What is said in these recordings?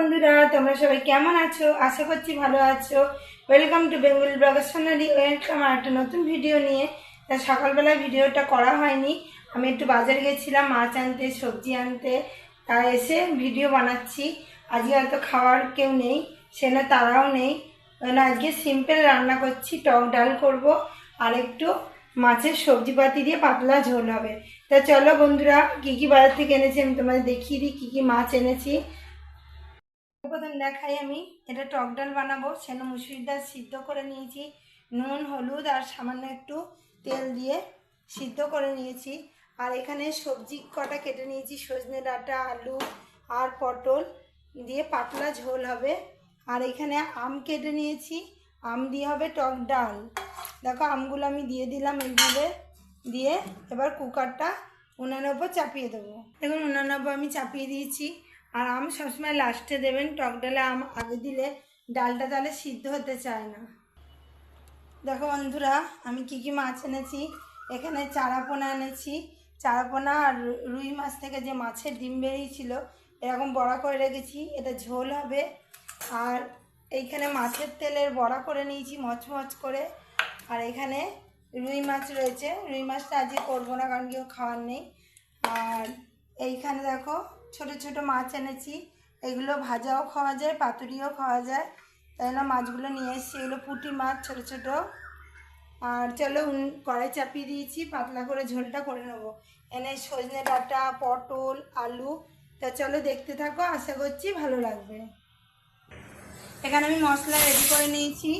বন্ধুরা, তোমরা সবাই কেমন আছো? আশা করছি ভালো আছো। Welcome to Bengal blogger Sonali welcome আর একটা নতুন ভিডিও নিয়ে। তা সকালবেলা ভিডিওটা করা হয়নি। আমি একটু বাজারে গেছিলাম, মাছ আনতে, সবজি আনতে। তা এসে ভিডিও বানাচ্ছি। আজকে হয়তো খাওয়ার কেউ নেই সেনা তারাও নেই। ওই আজকে সিম্পল রান্না করছি, টক ডাল করব আর একটু মাছের সবজিপাতি দিয়ে পাতলা ঝোল হবে। তা চলো বন্ধুরা, কী কী বাজার থেকে এনেছি আমি তোমাদের দেখিয়ে দিই, কী কী মাছ এনেছি। প্রথম দেখাই আমি। এটা টক ডাল বানাবো, সেন মুসুরির ডাল সিদ্ধ করে নিয়েছি। নুন, হলুদ আর সামান্য একটু তেল দিয়ে সিদ্ধ করে নিয়েছি। আর এখানে সবজি কটা কেটে নিয়েছি, সজনে ডাঁটা, আলু আর পটল। দিয়ে পাতলা ঝোল হবে। আর এখানে আম কেটে নিয়েছি। আম দিয়ে হবে টক ডাল। দেখো, আমগুলো আমি দিয়ে দিলাম এইভাবে। দিয়ে এবার কুকারটা উনানের চাপিয়ে দেবো। দেখুন উনানের আমি চাপিয়ে দিয়েছি। আর আম সবসময় লাস্টে দেবেন, টক ডালে আম আগে দিলে ডালটা তাহলে সিদ্ধ হতে চায় না। দেখো বন্ধুরা, আমি কি কি মাছ এনেছি, এখানে চারাপোনা এনেছি। চারাপোনা আর রুই মাছ থেকে যে মাছের ডিম বেরিয়েছিল, এরকম বড়া করে রেখেছি, এটা ঝোল হবে। আর এইখানে মাছের তেলের বড়া করে নিয়েছি, মচমচ করে। আর এখানে রুই মাছ রয়েছে। রুই মাছটা আজকে করব না, কারণ কেউ খাওয়ার নেই। আর এইখানে দেখো ছোট ছোট মাছ এনেছি। এগুলো ভাজাও খাওয়া যায়, পাতুরিও খাওয়া যায়। তাই জন্য মাছগুলো নিয়ে এসেছি। এগুলো পুঁটি মাছ ছোট ছোট। আর চলো কড়াই চাপিয়ে দিয়েছি, পাতলা করে ঝোলটা করে নেব। এনে সজনে ডাঁটা, পটল, আলু। তা চলো দেখতে থাকো, আশা করছি ভালো লাগবে। এখানে আমি মশলা রেডি করে নিয়েছি।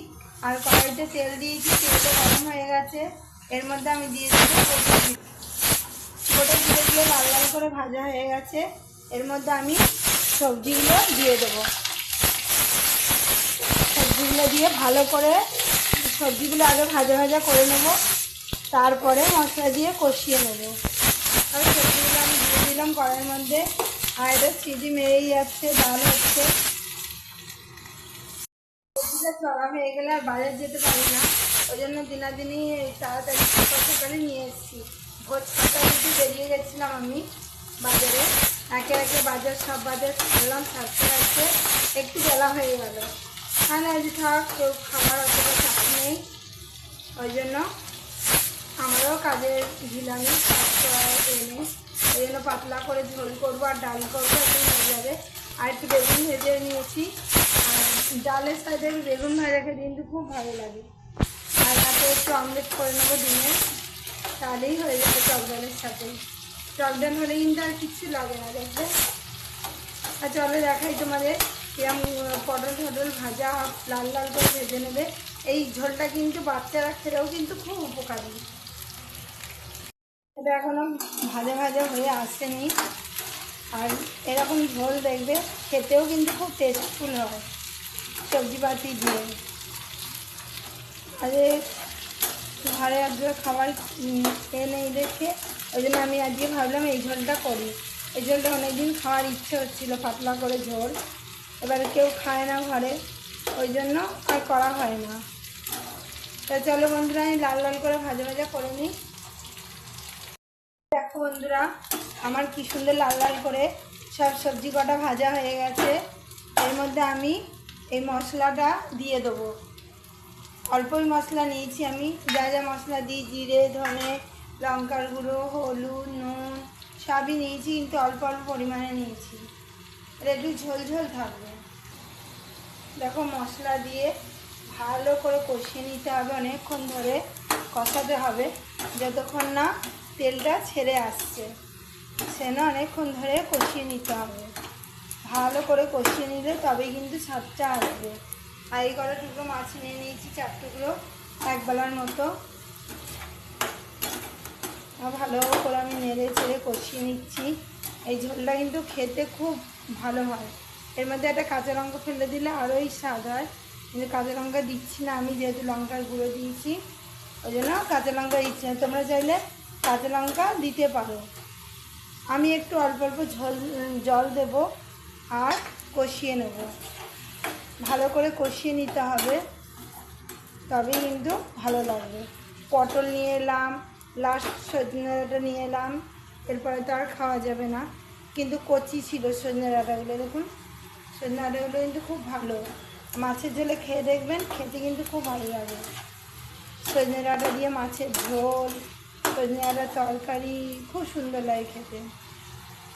আর কড়াইতে তেল দিয়েছি, তেলটা গরম হয়ে গেছে। এর মধ্যে আমি দিয়ে দেবো গোটা জিরে। গোটা লাল লাল করে ভাজা হয়ে গেছে। এর মধ্যে আমি সবজিগুলো দিয়ে দেবো। সবজিগুলো দিয়ে ভালো করে সবজিগুলো আগে ভাজা ভাজা করে নেব। তারপরে মশলা দিয়ে কষিয়ে নেব। আর সবজিগুলো আমি দিয়ে দিলাম কড়াইয়ের মধ্যে। আর সিজি মেরেই যাচ্ছে ডাল হচ্ছে। সবজিটা চড়া হয়ে গেলে আর বাজার যেতে পারি না। ওই জন্য দিনাদিনই তাড়াতাড়ি নিয়ে এসেছি। ভোর ছটা বেরিয়ে গেছিলাম আমি বাজারে। একে একে বাজার, সব বাজার করলাম থাকতে থাকতে একটু বেলা হয়ে গেল। তাহলে আজ থাক, কেউ খাবার অতটা নেই। ওই জন্য আমারও কাজের ঢিলামি এনে ওই জন্য পাতলা করে ঝোল করব আর ডাল করব একদম হয়ে যাবে আর একটু বেগুন ভেজে নিয়েছি। আর ডালের সাথে বেগুন ভাজা খেতে কিন্তু খুব ভালো লাগে। আর তাতে একটু অমলেট করে নেব ডিমের। তাহলেই হয়ে যাবে টক ডালের সাথে। ডাল হলে কিন্তু আর কিচ্ছু লাগে না, দেখবে? আর চলো দেখাই তোমাদের কিরম পটল টটল ভাজা, লাল লাল করে ভেজে নেবে। এই ঝোলটা কিন্তু বাচ্চারা খেলেও কিন্তু খুব উপকারী। এটা এখনও ভাজা ভাজা হয়ে আসেনি। আর এরকম ঝোল দেখবে, খেতেও কিন্তু খুব টেস্টফুল হয় সবজিপাতি দিয়ে। আরে, ঘরে আজকে খাবার খেয়ে নেই দেখে। ওই জন্য আমি আজকে ভাবলাম এই ঝোলটা করি। এই ঝোলটা অনেকদিন খাওয়ার ইচ্ছে হচ্ছিল, পাতলা করে ঝোল। এবারে কেউ খায় না ঘরে, ওই জন্য আর করা হয় না। তা চলো বন্ধুরা, আমি লাল লাল করে ভাজা ভাজা করে নিই। দেখো বন্ধুরা, আমার কি সুন্দর লাল লাল করে সব সবজি কটা ভাজা হয়ে গেছে। এর মধ্যে আমি এই মশলাটা দিয়ে দেবো। অল্পই মশলা নিয়েছি আমি, যা যা মশলা দিই, জিরে, ধনে লঙ্কার গুঁড়ো, হলুদ, নুন, সবই নিয়েছি, কিন্তু অল্প অল্প পরিমাণে নিয়েছি। এটা একটু ঝোল ঝোল থাকবে। দেখো মশলা দিয়ে ভালো করে কষিয়ে নিতে হবে অনেকক্ষণ ধরে। কষাতে হবে, যতক্ষণ না তেলটা ছেড়ে আসছে। সে না অনেকক্ষণ ধরে কষিয়ে নিতে হবে। ভালো করে কষিয়ে নিলে তবেই কিন্তু স্বাদটা আসবে। আর এই কটা টুকরো মাছ নিয়ে নিয়েছি চার টুকরো এক বেলার মতো। ভালো করে আমি নেড়ে চেড়ে কষিয়ে নিচ্ছি। এই ঝোলটা কিন্তু খেতে খুব ভালো হয়। এর মধ্যে একটা কাঁচা লঙ্কা ফেলে দিলে আরোই স্বাদ হয়। কিন্তু কাঁচা লঙ্কা দিচ্ছি না, আমি যেহেতু লঙ্কার গুঁড়ো দিয়েছি, ওই জন্য কাঁচা লঙ্কা দিচ্ছি না। তোমরা চাইলে কাঁচা লঙ্কা দিতে পারো। আমি একটু অল্প অল্প ঝোল জল দেব আর কষিয়ে নেব। ভালো করে কষিয়ে নিতে হবে, তবেই কিন্তু ভালো লাগবে। পটল নিয়ে এলাম লাস্ট সজনেটা নিয়ে এলাম। এরপরে তো আর খাওয়া যাবে না। কিন্তু কচি ছিল সজনে ডাঁটাগুলো দেখুন। সজনে ডাঁটাগুলো কিন্তু খুব ভালো। মাছের ঝোলে খেয়ে দেখবেন, খেতে কিন্তু খুব ভালো লাগে। সজনে ডাঁটা দিয়ে মাছের ঝোল সজনে ডাঁটার তরকারি, খুব সুন্দর লাগে খেতে।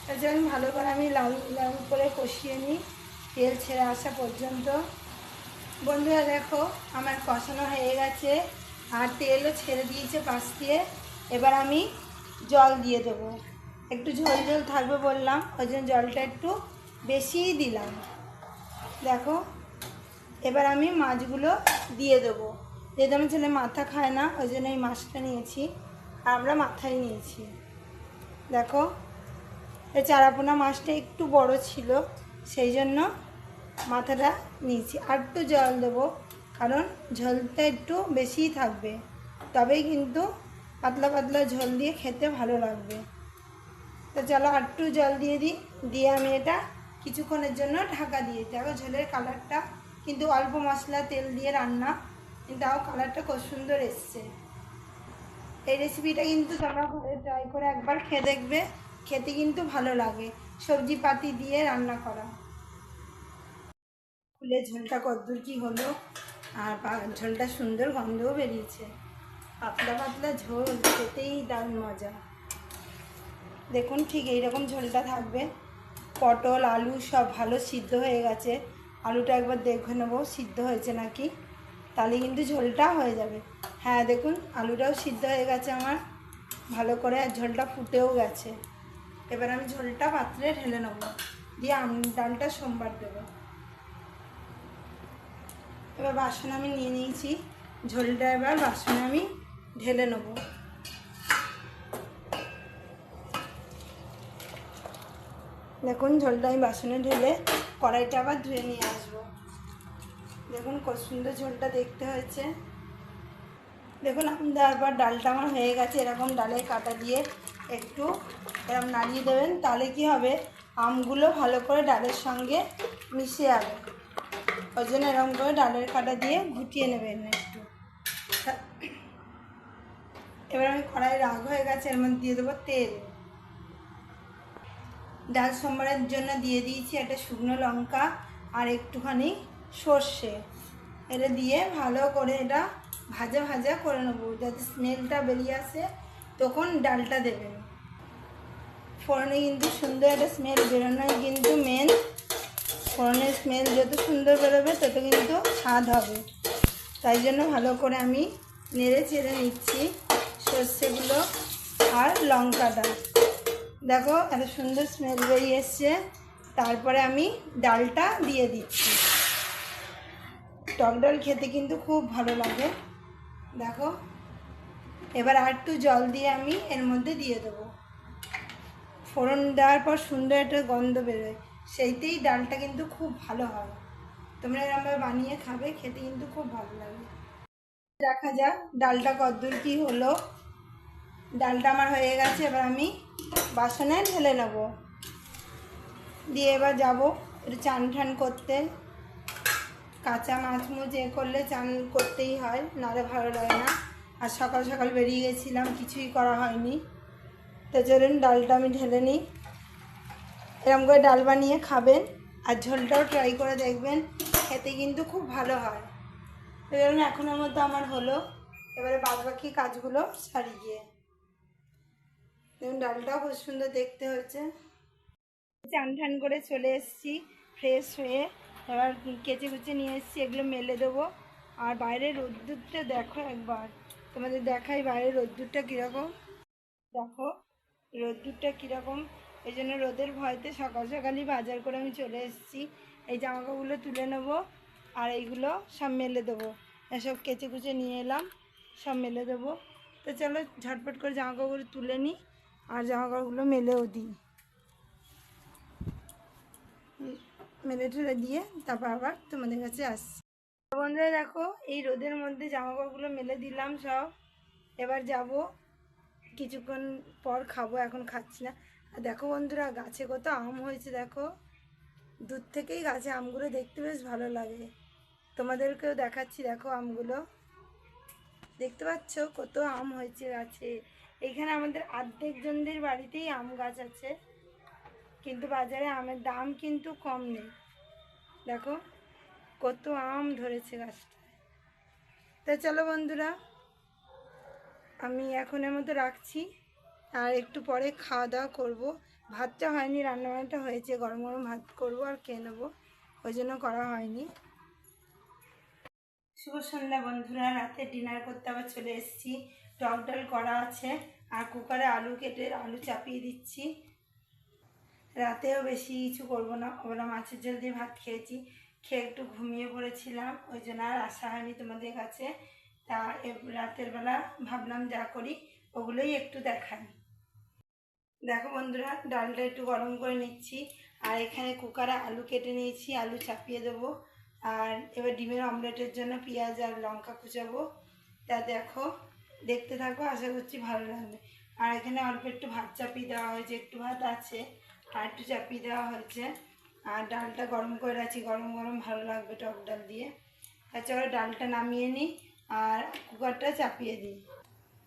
তার জন্য ভালো করে আমি লাল লাল করে কষিয়ে নিই, তেল ছেড়ে আসা পর্যন্ত। বন্ধুরা দেখো, আমার কষানো হয়ে গেছে। আর তেলও ছেড়ে দিয়েছে পাশ দিয়ে। এবার আমি জল দিয়ে দেবো। একটু ঝোল ঝোল থাকবে বললাম, ওই জন্য জলটা একটু বেশিই দিলাম। দেখো, এবার আমি মাছগুলো দিয়ে দেবো। যেহেতু আমার ছেলে মাথা খায় না, ওই জন্য এই মাছটা নিয়েছি, আর আমরা মাথায় নিয়েছি। দেখো, এই চারাপোনা মাছটা একটু বড় ছিল, সেই জন্য মাথাটা নিয়েছি। আর একটু জল দেবো, কারণ ঝোলটা একটু বেশিই থাকবে। তবেই কিন্তু পাতলা পাতলা ঝোল দিয়ে খেতে ভালো লাগবে। তো চলো একটু জল দিয়ে দিই। দিয়ে আমি এটা কিছুক্ষণের জন্য ঢাকা দিয়ে দিই। ঝোলের কালারটা কিন্তু অল্প মশলা, তেল দিয়ে রান্না। কিন্তু তাও কালারটা খুব সুন্দর এসছে। এই রেসিপিটা কিন্তু তোমরা ঘরে ট্রাই করে একবার খেয়ে দেখবে। খেতে কিন্তু ভালো লাগে। সবজি পাতি দিয়ে রান্না করা। ফুলের ঝোলটা কদ্দূর কি হলো? আর ঝোলটা সুন্দর গন্ধও বেরিয়েছে। পাতলা পাতলা ঝোল, খেতেই দারুণ মজা। দেখুন ঠিক এইরকম ঝোলটা থাকবে। পটল, আলু সব ভালো সিদ্ধ হয়ে গেছে। আলুটা একবার দেখে নেব, সিদ্ধ হয়েছে নাকি? তাহলে কিন্তু ঝোলটা হয়ে যাবে। হ্যাঁ দেখুন, আলুটাও সিদ্ধ হয়ে গেছে আমার। ভালো করে আর ঝোলটা ফুটেও গেছে। এবার আমি ঝোলটা পাত্রে ঢেলে নেব। দিয়ে আম ডালটা সোমবার দেবো। এবার বাসন আমি নিয়ে নিয়েছি। ঝোলটা এবার বাসনে আমি ঢেলে নেব। দেখুন, ঝোলটা আমি বাসনে ঢেলে কড়াইটা আবার ধুয়ে নিয়ে আসব। দেখুন, কত সুন্দর ঝোলটা দেখতে হয়েছে। দেখুন আমি তারপর ডালটা আমার হয়ে গেছে। এরকম ডালের কাটা দিয়ে একটু এরকম নাড়িয়ে দেবেন, তাহলে কি হবে? আমগুলো ভালো করে ডালের সঙ্গে মিশে যাবে। ওই জন্য এরকম করে ডালের কাটা দিয়ে ঘুটিয়ে নেবেন একটু তা- এবার আমি কড়াই রাগ হয়ে গেছে, এর মধ্যে দিয়ে দেবো তেল। ডাল সোমবারের জন্য দিয়ে দিয়েছি একটা শুকনো লঙ্কা আর একটুখানি সর্ষে। এটা দিয়ে ভালো করে এটা ভাজা ভাজা করে নেব, যাতে স্মেলটা বেরিয়ে আসে, তখন ডালটা দেবেন ফোড়নে কিন্তু সুন্দর একটা স্মেল বেরোনোই কিন্তু মেন ফোড়নের স্মেল যত সুন্দর বেরোবে, তত কিন্তু স্বাদ হবে। তাই জন্য ভালো করে আমি নেড়ে চেড়ে নিচ্ছি। সর্ষেগুলো আর লঙ্কাটা দেখো এত সুন্দর স্মেল বেরিয়ে এসছে। তারপরে আমি ডালটা দিয়ে দিচ্ছি। টক ডাল খেতে কিন্তু খুব ভালো লাগে। দেখো, এবার আর একটু জল দিয়ে আমি এর মধ্যে দিয়ে দেবো। ফোড়ন দেওয়ার পর সুন্দর একটা গন্ধ বেরোয়। সেইতেই ডালটা কিন্তু খুব ভালো হয়। তোমরা এরকমভাবে বানিয়ে খাবে, খেতে কিন্তু খুব ভালো লাগে। দেখা যাক, ডালটা কদ্দূর কী হলো। ডালটা আমার হয়ে গেছে, এবার আমি বাসনে ঢেলে নেব। দিয়ে এবার যাব একটু চান ঠান করতে। কাঁচা মাছ মুছ এ করলে চান করতেই হয়, নাহলে ভালো লাগে না। আর সকাল সকাল বেরিয়ে গেছিলাম, কিছুই করা হয়নি। তো চলুন, ডালটা আমি ঢেলে নিই। এরকম করে ডাল বানিয়ে খাবেন, আর ঝোলটাও ট্রাই করে দেখবেন, খেতে কিন্তু খুব ভালো হয়। চলুন এখনের মধ্যে আমার হলো। এবারে বাদ বাকি কাজগুলো সারি গিয়ে। দেখুন ডালটাও খুব সুন্দর দেখতে হয়েছে। চান ঠান করে চলে এসেছি ফ্রেশ হয়ে। এবার কেচে কুচে নিয়ে এসেছি, এগুলো মেলে দেবো। আর বাইরের রোদ্দুরটা দেখো একবার। তোমাদের দেখাই বাইরের রোদ্দুরটা কীরকম। দেখো, রোদ্দুরটা কীরকম। এই জন্য রোদের ভয়তে সকাল সকালই বাজার করে আমি চলে এসেছি। এই জামাকাপড়গুলো তুলে নেব আর এইগুলো সব মেলে দেবো। এসব কেচে কুচে নিয়ে এলাম, সব মেলে দেবো। তো চলো ঝটপট করে জামাকাপড় তুলে নিই, আর জামাকাপড়গুলো মেলেও দিই। মেলে ঠেলে দিয়ে তারপর আবার তোমাদের কাছে আসছি। বন্ধুরা দেখো, এই রোদের মধ্যে জামাকাপড়গুলো মেলে দিলাম সব। এবার যাব, কিছুক্ষণ পর খাব, এখন খাচ্ছি না। আর দেখো বন্ধুরা, গাছে কত আম হয়েছে দেখো। দূর থেকেই গাছে আমগুলো দেখতে বেশ ভালো লাগে। তোমাদেরকেও দেখাচ্ছি, দেখো আমগুলো। দেখতে পাচ্ছ কত আম হয়েছে গাছে। এখানে আমাদের অর্ধেক জনদের বাড়িতেই আম গাছ আছে। কিন্তু বাজারে আমের দাম কিন্তু কম নেই। দেখো কত আম ধরেছে গাছটা তা চলো বন্ধুরা, আমি এখনের মতো রাখছি। আর একটু পরে খাওয়া দাওয়া করব। ভাতটা হয়নি, রান্নাবান্নাটা হয়েছে। গরম গরম ভাত করব আর খেয়ে নেব। ওই জন্য করা হয়নি। শুভ সন্ধ্যা বন্ধুরা, রাতে ডিনার করতে আবার চলে এসেছি। টক ডাল করা আছে, আর কুকারে আলু কেটে আলু চাপিয়ে দিচ্ছি। রাতেও বেশি কিছু করব না ওরা মাছের জল দিয়ে ভাত খেয়েছি। খেয়ে একটু ঘুমিয়ে পড়েছিলাম, ওই জন্য আর আশা হয়নি তোমাদের কাছে। তা রাতের বেলা ভাবলাম যা করি, ওগুলোই একটু দেখাই। দেখো বন্ধুরা, ডালটা একটু গরম করে নিচ্ছি, আর এখানে কুকারে আলু কেটে নিয়েছি, আলু চাপিয়ে দেবো। আর এবার ডিমের অমলেটের জন্য পেঁয়াজ আর লঙ্কা কুচাবো। তা দেখো, দেখতে থাকো, আশা করছি ভালো লাগবে। আর এখানে অল্প একটু ভাত চাপিয়ে দেওয়া হয়েছে, একটু ভাত আছে, আর একটু চাপিয়ে দেওয়া হয়েছে। আর ডালটা গরম করে রাখছি, গরম গরম ভালো লাগবে টক ডাল দিয়ে। তাছাড়া ডালটা নামিয়ে নিই, আর কুকারটা চাপিয়ে দিই।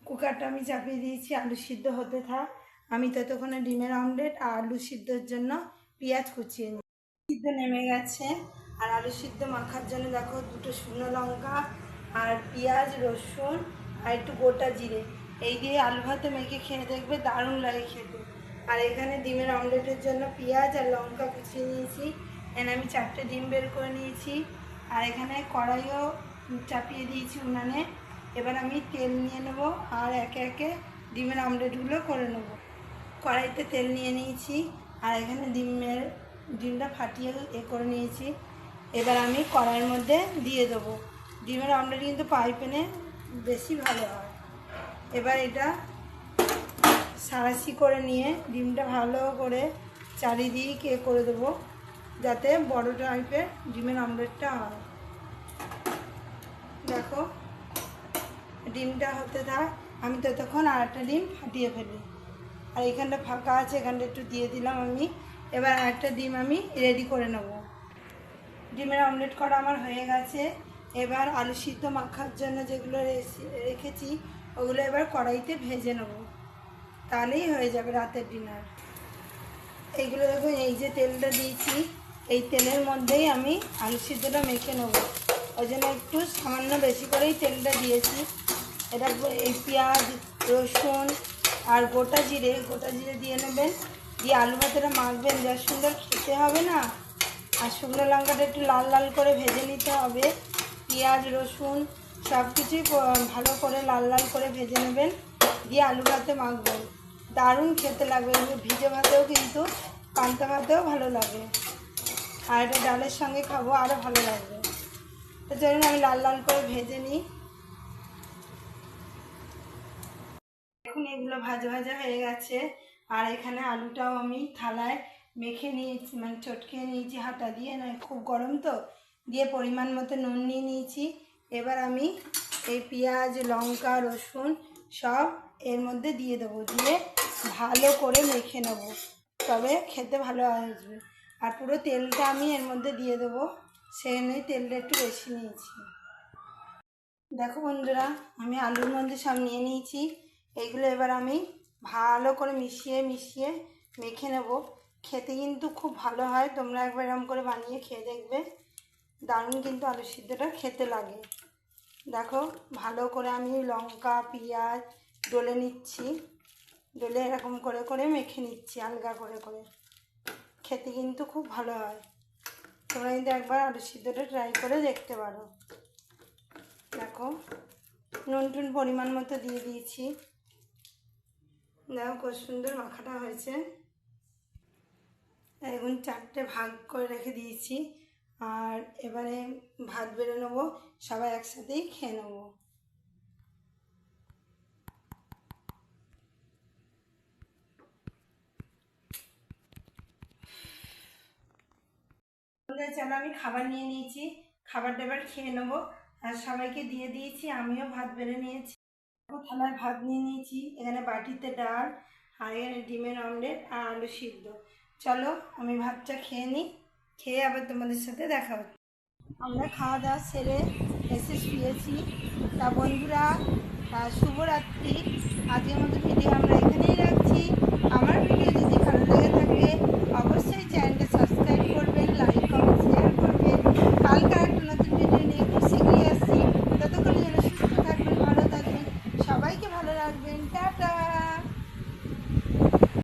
কুকারটা আমি চাপিয়ে দিয়েছি, আলু সিদ্ধ হতে থাক। আমি ততক্ষণে ডিমের অমলেট আর আলু সিদ্ধর জন্য পেঁয়াজ কুচিয়ে নিই। সিদ্ধ নেমে গেছে। আর আলু সিদ্ধ মাখার জন্য দেখো দুটো শুকনো লঙ্কা আর পেঁয়াজ, রসুন আর একটু গোটা জিরে। এই দিয়ে আলু ভাতে মেখে খেয়ে দেখবে দারুণ লাগে খেতে। আর এখানে ডিমের অমলেটের জন্য পেঁয়াজ আর লঙ্কা কুচিয়ে নিয়েছি। এখানে আমি চারটে ডিম বের করে নিয়েছি। আর এখানে কড়াইও চাপিয়ে দিয়েছি উনানে। এবার আমি তেল নিয়ে নেব আর একে একে ডিমের অমলেটগুলো করে নেব। কড়াইতে তেল নিয়ে নিয়েছি। আর এখানে ডিমের, ডিমটা ফাটিয়ে এ করে নিয়েছি। এবার আমি কড়াইয়ের মধ্যে দিয়ে দেবো। ডিমের অমলেট কিন্তু পাইপেনে বেশি ভালো হয়। এবার এটা সারাশি করে নিয়ে ডিমটা ভালো করে চারিদিকে করে দেবো, যাতে বড় টাইপের ডিমের আমলেটটা হয়। দেখো, ডিমটা হতে থাক, আমি ততক্ষণ আর একটা ডিম ফাটিয়ে ফেলি। আর এখানটা ফাঁকা আছে, এখানটা একটু দিয়ে দিলাম আমি। এবার আর একটা ডিম আমি রেডি করে নেব। ডিমের অমলেট করা আমার হয়ে গেছে। এবার আলু সিদ্ধ মাখার জন্য যেগুলো রেখেছি, ওগুলো এবার কড়াইতে ভেজে নেব। তাহলেই হয়ে যাবে রাতের ডিনার। এইগুলো দেখুন, এই যে তেলটা দিয়েছি, এই তেলের মধ্যেই আমি আলু সিদ্ধটা মেখে নেব। ওই জন্য একটু সামান্য বেশি করেই তেলটা দিয়েছি। এটা এই পেঁয়াজ, রসুন আর গোটা জিরে গোটা জিরে দিয়ে নেবেন। দিয়ে আলু ভাতেটা মাখবেন, যা সুন্দর খেতে হবে না? আর শুকনো লঙ্কাটা একটু লাল লাল করে ভেজে নিতে হবে। পেঁয়াজ, রসুন সব কিছুই ভালো করে লাল লাল করে ভেজে নেবেন। দিয়ে আলু ভাতে মাখবেন দারুণ খেতে লাগবে ভিজে ভাতেও কিন্তু পান্তা ভাতেও ভালো লাগে। আর এটা ডালের সঙ্গে খাব আরও ভালো লাগবে। তো চলুন, আমি লাল লাল করে ভেজে নিই। এখন এগুলো ভাজা ভাজা হয়ে গেছে। আর এখানে আলুটাও আমি থালায় মেখে নিয়েছি মানে চটকে নিয়েছি, হাতা দিয়ে না খুব গরম তো, দিয়ে পরিমাণ মতো নুন নিয়ে নিয়েছি। এবার আমি এই পেঁয়াজ, লঙ্কা, রসুন সব এর মধ্যে দিয়ে দেবো, দিয়ে ভালো করে মেখে নেব, তবে খেতে ভালো আসবে। আর পুরো তেলটা আমি এর মধ্যে দিয়ে দেবো সেখানে তেলটা একটু বেশি নিয়েছি। দেখো বন্ধুরা, আমি আলুর মধ্যে সব নিয়ে নিয়েছি এইগুলো এবার আমি ভালো করে মিশিয়ে মিশিয়ে মেখে নেব। খেতে কিন্তু খুব ভালো হয়। তোমরা একবার এরকম করে বানিয়ে খেয়ে দেখবে। দারুণ কিন্তু আলু সিদ্ধটা খেতে লাগে। দেখো, ভালো করে আমি লঙ্কা, পেঁয়াজ ডলে নিচ্ছি। ডলে এরকম করে করে মেখে নিচ্ছি, আলগা করে করে। খেতে কিন্তু খুব ভালো হয়। তোমরা কিন্তু একবার আলু সিদ্ধটা ট্রাই করে দেখতে পারো। দেখো, নুন টুন পরিমাণ মতো দিয়ে দিয়েছি। দেখো কত সুন্দর মাখাটা হয়েছে। এখন চারটে ভাগ করে রেখে দিয়েছি। আর এবারে ভাত বেড়ে নেব, সবাই একসাথেই খেয়ে নেব। চলো আমি খাবার নিয়ে নিয়েছি। খাবার দাবার খেয়ে নেব। আর সবাইকে দিয়ে দিয়েছি, আমিও ভাত বেড়ে নিয়েছি। থালায় ভাত নিয়ে নিয়েছি, এখানে বাটিতে ডাল, আর এখানে ডিমের অমলেট আর আলু সিদ্ধ। চলো, আমি ভাতটা খেয়ে নিই। খেয়ে আবার তোমাদের সাথে দেখা হচ্ছে। আমরা খাওয়া দাওয়া সেরে এসে শুয়েছি। তা বন্ধুরা শুভরাত্রি। আজকের মতো ভিডিও আমরা এখানেই রাখছি। আমার ভিডিও